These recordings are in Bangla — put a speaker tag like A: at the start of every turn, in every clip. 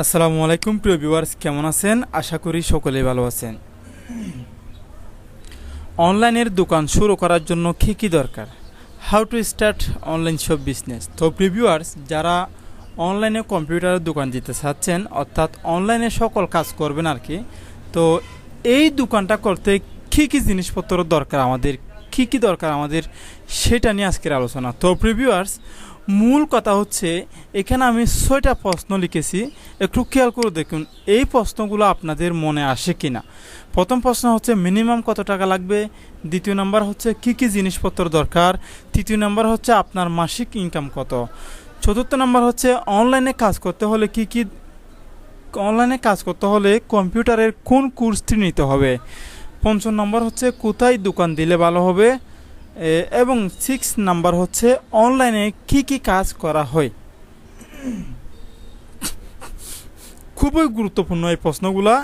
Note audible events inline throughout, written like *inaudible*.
A: আসসালামু আলাইকুম, প্রিয় ভিউয়ার্স কেমন আছেন? আশা করি সকলে ভালো আছেন। অনলাইনের দোকান শুরু করার জন্য কী কী দরকার? How to start online shop business তো প্রিভিউয়ার্স যারা অনলাইনে কম্পিউটারের দোকান দিতে চাচ্ছেন, অর্থাৎ অনলাইনে সকল কাজ করবেন আর কি, তো এই দোকানটা করতে কী কী জিনিসপত্র দরকার আমাদের, কী কী দরকার আমাদের, সেটা নিয়ে আজকের আলোচনা। তো প্রিভিউয়ার্স মূল কথা হচ্ছে, এখানে আমি ছয়টা প্রশ্ন লিখেছি। একটু খেয়াল করে দেখুন, এই প্রশ্নগুলো আপনাদের মনে আসে কি না প্রথম প্রশ্ন হচ্ছে, মিনিমাম কত টাকা লাগবে? দ্বিতীয় নাম্বার হচ্ছে, কি কি জিনিসপত্র দরকার? তৃতীয় নাম্বার হচ্ছে, আপনার মাসিক ইনকাম কত? চতুর্থ নাম্বার হচ্ছে অনলাইনে কাজ করতে হলে কি কি অনলাইনে কাজ করতে হলে কম্পিউটারের কোন কোর্সটি নিতে হবে? পঞ্চম নম্বর হচ্ছে, কোথায় দোকান দিলে ভালো হবে? এবং সিক্স নাম্বার হচ্ছে অনলাইনে কি কি কাজ করা হয়। খুবই গুরুত্বপূর্ণ এই প্রশ্নগুলা।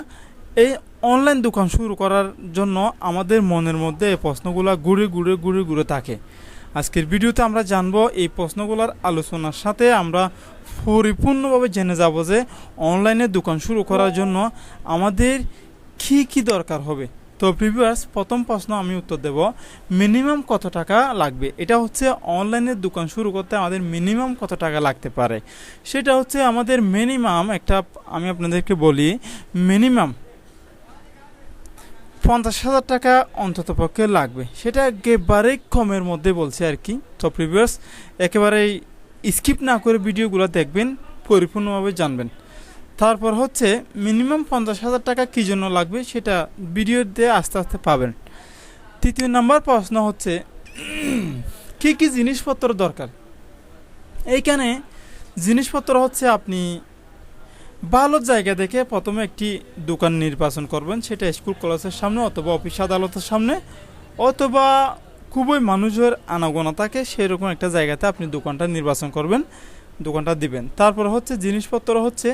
A: এই অনলাইন দোকান শুরু করার জন্য আমাদের মনের মধ্যে এই প্রশ্নগুলা ঘুরে ঘুরে ঘুরে ঘুরে থাকে। আজকের ভিডিওতে আমরা জানব এই প্রশ্নগুলোর আলোচনার সাথে আমরা পরিপূর্ণভাবে জেনে যাব যে অনলাইনে দোকান শুরু করার জন্য আমাদের কি কি দরকার হবে। তো প্রিভিয়াস প্রথম প্রশ্ন আমি উত্তর দেব মিনিমাম কত টাকা লাগবে? এটা হচ্ছে অনলাইনে দোকান শুরু করতে আমাদের মিনিমাম কত টাকা লাগতে পারে? সেটা হচ্ছে আমাদের মিনিমাম একটা, আমি আপনাদেরকে বলি মিনিমাম পঞ্চাশ হাজার টাকা অন্তত পক্ষে লাগবে। সেটা একেবারেই কমের মধ্যে বলছে আর কি। তো প্রিভিয়াস একেবারেই স্কিপ না করে ভিডিওগুলো দেখবেন, পরিপূর্ণভাবে জানবেন। তারপর হচ্ছে মিনিমাম পঞ্চাশ হাজার টাকা কী জন্য লাগবে সেটা ভিডিও দিয়ে আস্তে আস্তে পাবেন। তৃতীয় নাম্বার প্রশ্ন হচ্ছে, *clears throat* কি কি জিনিসপত্র দরকার? এইখানে জিনিসপত্র হচ্ছে আপনি ভালো জায়গা দেখে প্রথমে একটি দোকান নির্বাচন করবেন, সেটা স্কুল, কলেজের সামনে অথবা অফিস আদালতের সামনে, অথবা খুবই মানুষের আনাগোনা থাকে, সেরকম একটা জায়গাতে আপনি দোকানটা নির্বাচন করবেন। দোকানটা দিবেন। তারপর হচ্ছে জিনিসপত্র হচ্ছে,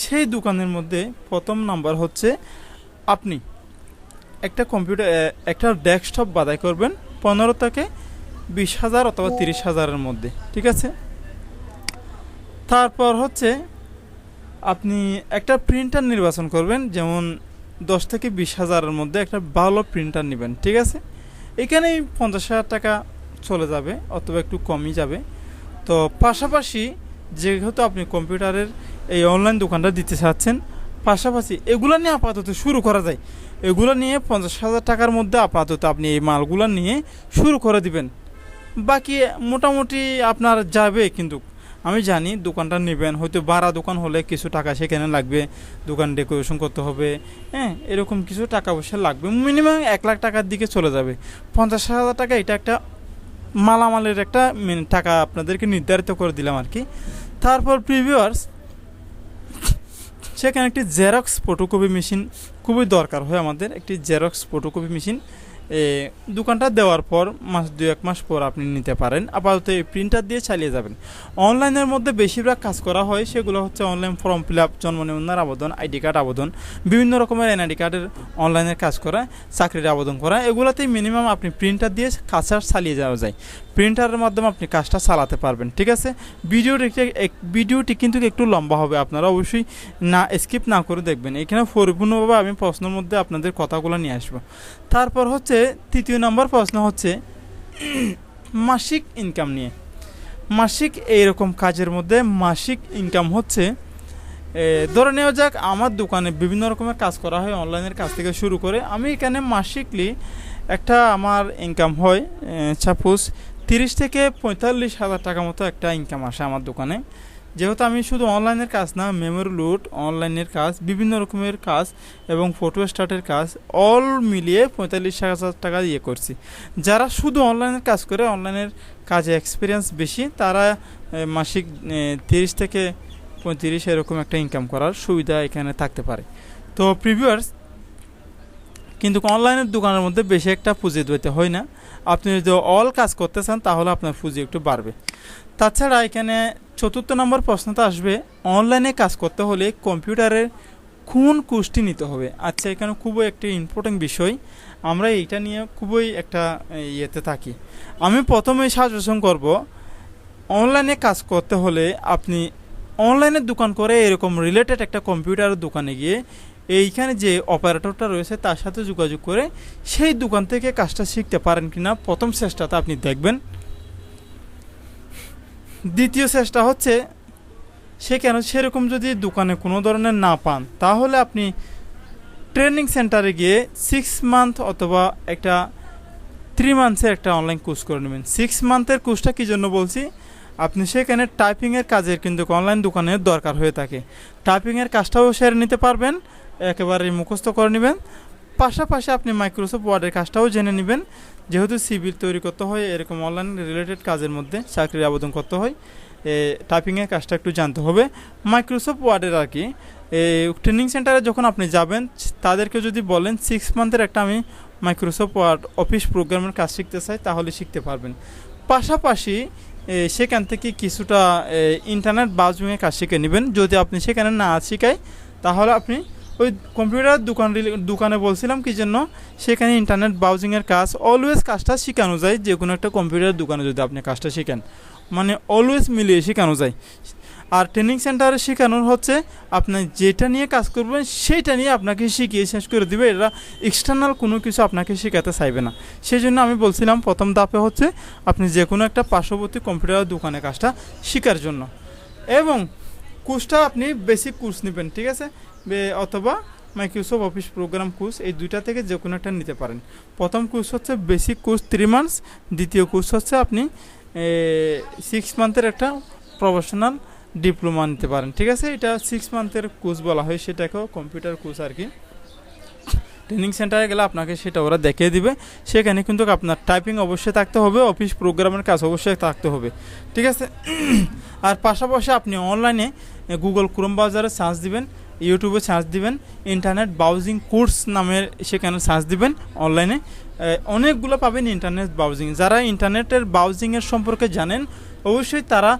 A: সেই দোকানের মধ্যে প্রথম নাম্বার হচ্ছে আপনি একটা কম্পিউটার একটা ডেস্কটপ বাদাই করবেন পনেরো থেকে বিশ হাজার অথবা তিরিশ হাজারের মধ্যে, ঠিক আছে? তারপর হচ্ছে আপনি একটা প্রিন্টার নির্বাচন করবেন, যেমন দশ থেকে বিশ হাজারের মধ্যে একটা ভালো প্রিন্টার নেবেন, ঠিক আছে? এখানেই পঞ্চাশ হাজার টাকা চলে যাবে অথবা একটু কমই যাবে। তো পাশাপাশি যেহেতু আপনি কম্পিউটারের এই অনলাইন দোকানটা দিতে চাচ্ছেন, পাশাপাশি এগুলো নিয়ে আপাতত শুরু করা যায়। এগুলো নিয়ে পঞ্চাশ হাজার টাকার মধ্যে আপাতত আপনি এই মালগুলো নিয়ে শুরু করে দিবেন। বাকি মোটামুটি আপনার যাবে কিন্তু, আমি জানি দোকানটা নেবেন, হয়তো বাড়া দোকান হলে কিছু টাকা সেখানে লাগবে, দোকান ডেকোরেশন করতে হবে হ্যাঁ এরকম কিছু টাকা পয়সা লাগবে। মিনিমাম এক লাখ টাকার দিকে চলে যাবে। পঞ্চাশ হাজার টাকা, এটা একটা মালামালের একটা টাকা আপনাদেরকে নির্ধারিত করে দিলাম আর কি। তারপর প্রিভিউয়ার্স সেখানে একটি জেরক্স ফটোকপি মেশিন খুবই দরকার হয় আমাদের। একটি জেরক্স ফটোকপি মেশিন দোকানটা দেওয়ার পর মাস দু এক মাস পর আপনি নিতে পারেন। আপাতত এই প্রিন্টার দিয়ে চালিয়ে যাবেন। অনলাইনের মধ্যে বেশিরভাগ কাজ করা হয়, সেগুলো হচ্ছে অনলাইন ফর্ম ফিল আপ, জন্ম নিবন্ধন, আবেদন, আইডি কার্ড আবেদন, বিভিন্ন রকমের এনআইডি কার্ডের অনলাইনের কাজ করা, চাকরির আবেদন করা। এগুলোতেই মিনিমাম আপনি প্রিন্টার দিয়ে কাজ চালিয়ে যাওয়া যায়। প্রিন্টারের মাধ্যমে আপনি কাজটা চালাতে পারবেন, ঠিক আছে? ভিডিওটি ভিডিওটি কিন্তু একটু লম্বা হবে, আপনারা অবশ্যই না স্কিপ না করে দেখবেন। এখানে পরিপূর্ণভাবে আমি প্রশ্নের মধ্যে আপনাদের কথাগুলো নিয়ে আসব। তারপর হচ্ছে তৃতীয় নম্বর প্রশ্ন হচ্ছে, মাসিক ইনকাম নিয়ে। মাসিক এইরকম কাজের মধ্যে মাসিক ইনকাম হচ্ছে ধরে নেওয়া যাক আমার দোকানে বিভিন্ন রকমের কাজ করা হয়, অনলাইনের কাজ থেকে শুরু করে। আমি এখানে মাসিকলি একটা আমার ইনকাম হয় সাপোজ তিরিশ থেকে পঁয়তাল্লিশ হাজার টাকা মতো একটা ইনকাম আসে আমার দোকানে। যেহেতু আমি শুধু অনলাইনের কাজ না মেমোরি লুট অনলাইনের কাজ, বিভিন্ন রকমের কাজ এবং ফটো স্টার্টের কাজ অল মিলিয়ে পঁয়তাল্লিশ হাজার টাকা ইয়ে করছি। যারা শুধু অনলাইনের কাজ করে অনলাইনের কাজে এক্সপিরিয়েন্স বেশি, তারা মাসিক তিরিশ থেকে পঁয়ত্রিশ এরকম একটা ইনকাম করার সুবিধা এখানে থাকতে পারে। তো প্রিভিউয়ার্স কিন্তু অনলাইনের দোকানের মধ্যে বেশি একটা পুঁজি দিতে হয় না। আপনি যদি অল কাজ করতে চান, তাহলে আপনার পুঁজি একটু বাড়বে। তাছাড়া এখানে চতুর্থ নম্বর প্রশ্নটা আসবে, অনলাইনে কাজ করতে হলে কম্পিউটারের কোন কোর্সটি নিতে হবে? আচ্ছা এখানে খুবই একটি ইম্পর্টেন্ট বিষয়। আমরা এইটা নিয়ে খুবই একটা ইয়েতে থাকি। আমি প্রথমে সাজেশন করব, অনলাইনে কাজ করতে হলে আপনি অনলাইনে দোকান করে এরকম রিলেটেড একটা কম্পিউটারের দোকানে গিয়ে এইখানে যে অপারেটরটা রয়েছে তার সাথে যোগাযোগ করে সেই দোকান থেকে কাজটা শিখতে পারেন কিনা প্রথম চেষ্টাতে আপনি দেখবেন। দ্বিতীয় চেষ্টা হচ্ছে সে কেন সেরকম যদি দোকানে কোনো ধরনের না পান, তাহলে আপনি ট্রেনিং সেন্টারে গিয়ে সিক্স মান্থ অথবা একটা থ্রি মান্থসের একটা অনলাইন কোর্স করে নেবেন। সিক্স মান্থের কোর্সটা কী জন্য বলছি? আপনি সেখানে টাইপিংয়ের কাজের কিন্তু অনলাইন দোকানের দরকার হয়ে থাকে। টাইপিংয়ের কাজটাও সেরে নিতে পারবেন একেবারে মুখস্থ করে নেবেন। পাশাপাশি আপনি মাইক্রোসফট ওয়ার্ডের কাজটাও জেনে নেবেন। যেহেতু সিভিল তৈরি করতে হয়, এরকম অনলাইন রিলেটেড কাজের মধ্যে চাকরির আবেদন করতে হয় টাইপিংয়ের কাজটা একটু জানতে হবে। মাইক্রোসফট ওয়ার্ডের আর কি ট্রেনিং সেন্টারে যখন আপনি যাবেন, তাদেরকে যদি বলেন সিক্স মান্থের একটা আমি মাইক্রোসফট ওয়ার্ড অফিস প্রোগ্রামের কাজ শিখতে চাই, তাহলে শিখতে পারবেন। পাশাপাশি সেখান থেকে কিছুটা ইন্টারনেট ব্রাউজিংয়ের কাজ শিখে নেবেন। যদি আপনি সেখানে না শিখায়, তাহলে আপনি ওই কম্পিউটার দোকান দোকানে বলছিলাম কি জন্য? সেখানে ইন্টারনেট ব্রাউজিংয়ের কাজ অলওয়েজ কাজটা শেখানো যায়। যে কোনো একটা কম্পিউটার দোকানে যদি আপনি কাজটা শিখেন। মানে অলওয়েজ মিলিয়ে শেখানো যায়। আর ট্রেনিং সেন্টারে শেখানোর হচ্ছে, আপনি যেটা নিয়ে কাজ করবেন সেইটা নিয়ে আপনাকে শিখিয়ে শেষ করে দিবে। এরা এক্সটার্নাল কোনো কিছু আপনাকে শেখাতে চাইবে না। সেই জন্য আমি বলছিলাম, প্রথম ধাপে হচ্ছে আপনি যে কোনো একটা পার্শ্ববর্তী কম্পিউটার দোকানে কাজটা শেখার জন্য। এবং কোর্সটা আপনি বেসিক কোর্স নেবেন, ঠিক আছে? অথবা মাইক্রোসফট অফিস প্রোগ্রাম কোর্স এই দুইটা থেকে যে কোনো একটা নিতে পারেন। প্রথম কোর্স হচ্ছে বেসিক কোর্স থ্রি মান্থস দ্বিতীয় কোর্স হচ্ছে আপনি সিক্স মান্থের একটা প্রফেশনাল ডিপ্লোমা নিতে পারেন। ঠিক আছে? এটা সিক্স মান্থের কোর্স বলা হয়, সেটাকেও কম্পিউটার কোর্স আর কি। ট্রেনিং সেন্টারে গেলে আপনাকে সেটা ওরা দেখিয়ে দিবে। সেখানে কিন্তু আপনার টাইপিং অবশ্যই থাকতে হবে অফিস প্রোগ্রামের কাজ অবশ্যই থাকতে হবে। ঠিক আছে? আর পাশাপাশি আপনি অনলাইনে গুগল ক্রোম ব্রাউজারে সার্চ দিবেন। ইউটিউবে সার্চ দিবেন ইন্টারনেট ব্রাউজিং কোর্স নামের সেখানে সার্চ দিবেন অনলাইনে অনেকগুলো পাবেন ইন্টারনেট ব্রাউজিং যারা ইন্টারনেটের ব্রাউজিংয়ের সম্পর্কে জানেন, অবশ্যই তারা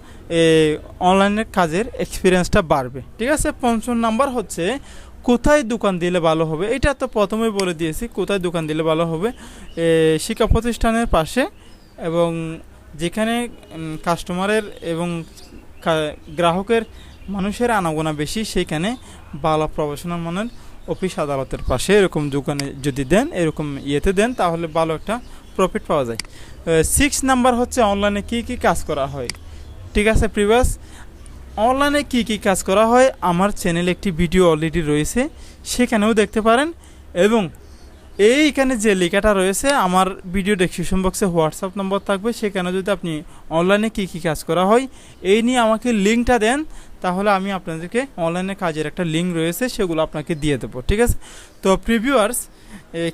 A: অনলাইনের কাজের এক্সপিরিয়েন্সটা বাড়বে। ঠিক আছে? পঞ্চম নাম্বার হচ্ছে, কোথায় দোকান দিলে ভালো হবে? এটা তো প্রথমে বলে দিয়েছি, কোথায় দোকান দিলে ভালো হবে? শিক্ষা প্রতিষ্ঠানের পাশে এবং যেখানে কাস্টমারের এবং গ্রাহকের মানুষের আনাগোনা বেশি, সেইখানে ভালো প্রফেশনাল মানের অফিস আদালতের পাশে এরকম দোকানে যদি দেন, এরকম ইয়েতে দেন, তাহলে ভালো একটা প্রফিট পাওয়া যায়। সিক্স নাম্বার হচ্ছে অনলাইনে কি কি কাজ করা হয়। ঠিক আছে প্রিভাস অনলাইনে কি কি কাজ করা হয়, আমার চ্যানেলে একটি ভিডিও অলরেডি রয়েছে, সেখানেও দেখতে পারেন। এবং এইখানে যে লেখাটা রয়েছে, আমার ভিডিও ডেসক্রিপশন বক্সে হোয়াটসঅ্যাপ নম্বর থাকবে, সেখানে যদি আপনি অনলাইনে কি কি কাজ করা হয়, এই নিয়ে আমাকে লিঙ্কটা দেন তাহলে আমি আপনাদেরকে অনলাইনে কাজের একটা লিঙ্ক রয়েছে, সেগুলো আপনাকে দিয়ে দেবো, ঠিক আছে? তো প্রিভিউয়ার্স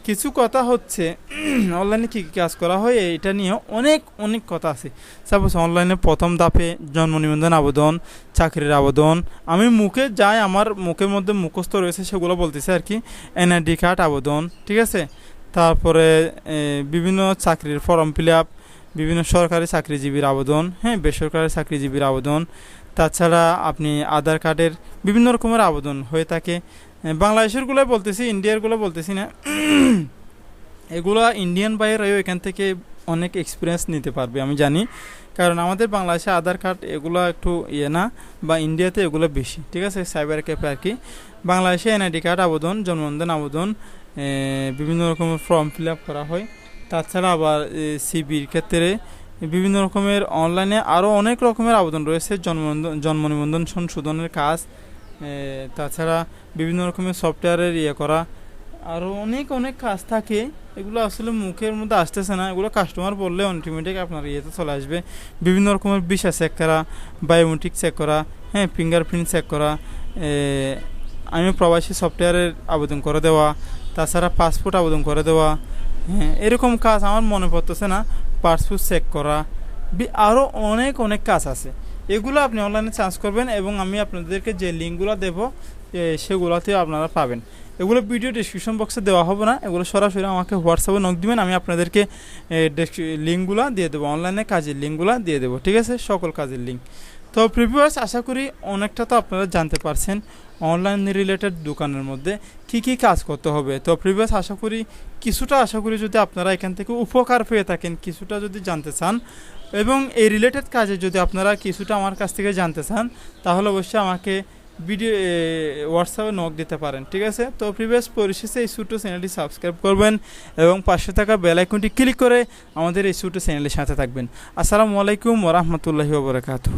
A: কিছু কথা হচ্ছে অনলাইনে কী কী কাজ করা হয়, এটা নিয়ে অনেক অনেক কথা আছে। সাপোজ অনলাইনে প্রথম ধাপে জন্ম নিবন্ধন আবেদন, চাকরির আবেদন, আমি মুখে যাই, আমার মুখের মধ্যে মুখস্থ রয়েছে, সেগুলো বলতেছে আর কি এনআইডি কার্ড আবেদন, ঠিক আছে? তারপরে বিভিন্ন চাকরির ফর্ম ফিল আপ বিভিন্ন সরকারি চাকরিজীবীর আবেদন হ্যাঁ বেসরকারি চাকরিজীবীর আবেদন তাছাড়া আপনি আধার কার্ডের বিভিন্ন রকমের আবেদন হয়ে থাকে। বাংলাদেশেরগুলো বলতেছি ইন্ডিয়ারগুলো বলতেছি না। এগুলো ইন্ডিয়ান বাইরেও এখান থেকে অনেক এক্সপিরিয়েন্স নিতে পারবে, আমি জানি। কারণ আমাদের বাংলাদেশে আধার কার্ড এগুলো একটু ইয়ে না, বা ইন্ডিয়াতে এগুলো বেশি, ঠিক আছে? সাইবার ক্যাফে আর কি। বাংলাদেশে এনআইডি কার্ড আবেদন, জন্মদিন আবেদন বিভিন্ন রকমের ফর্ম ফিল আপ করা হয়। তাছাড়া আবার সিবির ক্ষেত্রে বিভিন্ন রকমের অনলাইনে আরও অনেক রকমের আবেদন রয়েছে জন্ম জন্ম নিবন্ধন সংশোধনের কাজ তাছাড়া বিভিন্ন রকমের সফটওয়্যারের ইয়ে করা আরও অনেক অনেক কাজ থাকে। এগুলো আসলে মুখের মধ্যে আসতেছে না। এগুলো কাস্টমার বললে অটোমেটিক আপনার ইয়েতে চলে আসবে। বিভিন্ন রকমের বিষয় চেক করা বায়োমেট্রিক চেক করা হ্যাঁ ফিঙ্গারপ্রিন্ট চেক করা আমি প্রবাসী সফটওয়্যারের আবেদন করে দেওয়া, তাছাড়া পাসপোর্ট আবেদন করে দেওয়া হ্যাঁ এরকম কাজ আমার মনে পড়তেছে না। পাসপোর্ট চেক করা আরও অনেক অনেক কাজ আছে। এগুলো আপনি অনলাইনে চার্জ করবেন এবং আমি আপনাদেরকে যে লিঙ্কগুলো দেবো সেগুলোতেও সেগুলোতে আপনারা পাবেন। এগুলো ভিডিও ডিসক্রিপশন বক্সে দেওয়া হবে না, এগুলো সরাসরি আমাকে হোয়াটসঅ্যাপে নক দিবেন, আমি আপনাদেরকে লিঙ্কগুলো দিয়ে দেবো অনলাইনে কাজের লিঙ্কগুলো দিয়ে দেবো, ঠিক আছে? সকল কাজের লিঙ্ক তো প্রিভিয়াস আশা করি অনেকটা তো আপনারা জানতে পারছেন অনলাইন রিলেটেড দোকানের মধ্যে কি কি কাজ করতে হবে। তো প্রিভিয়াস আশা করি কিছুটা, আশা করি যদি আপনারা এখান থেকে উপকার পেয়ে থাকেন, কিছুটা যদি জানতে চান, এবং এই রিলেটেড কাজে যদি আপনারা কিছুটা আমার কাছ থেকে জানতে চান, তাহলে অবশ্যই আমাকে ভিডিও হোয়াটসঅ্যাপে নক দিতে পারেন, ঠিক আছে? তো প্রিভিয়াস পরিশেষে এই ছোটো চ্যানেলটি সাবস্ক্রাইব করবেন এবং পাশে থাকা বেল আইকনটি ক্লিক করে আমাদের এই ছোটো চ্যানেলের সাথে থাকবেন। আসসালামু আলাইকুম ওরহমতুল্লাহি ওবরাকাতু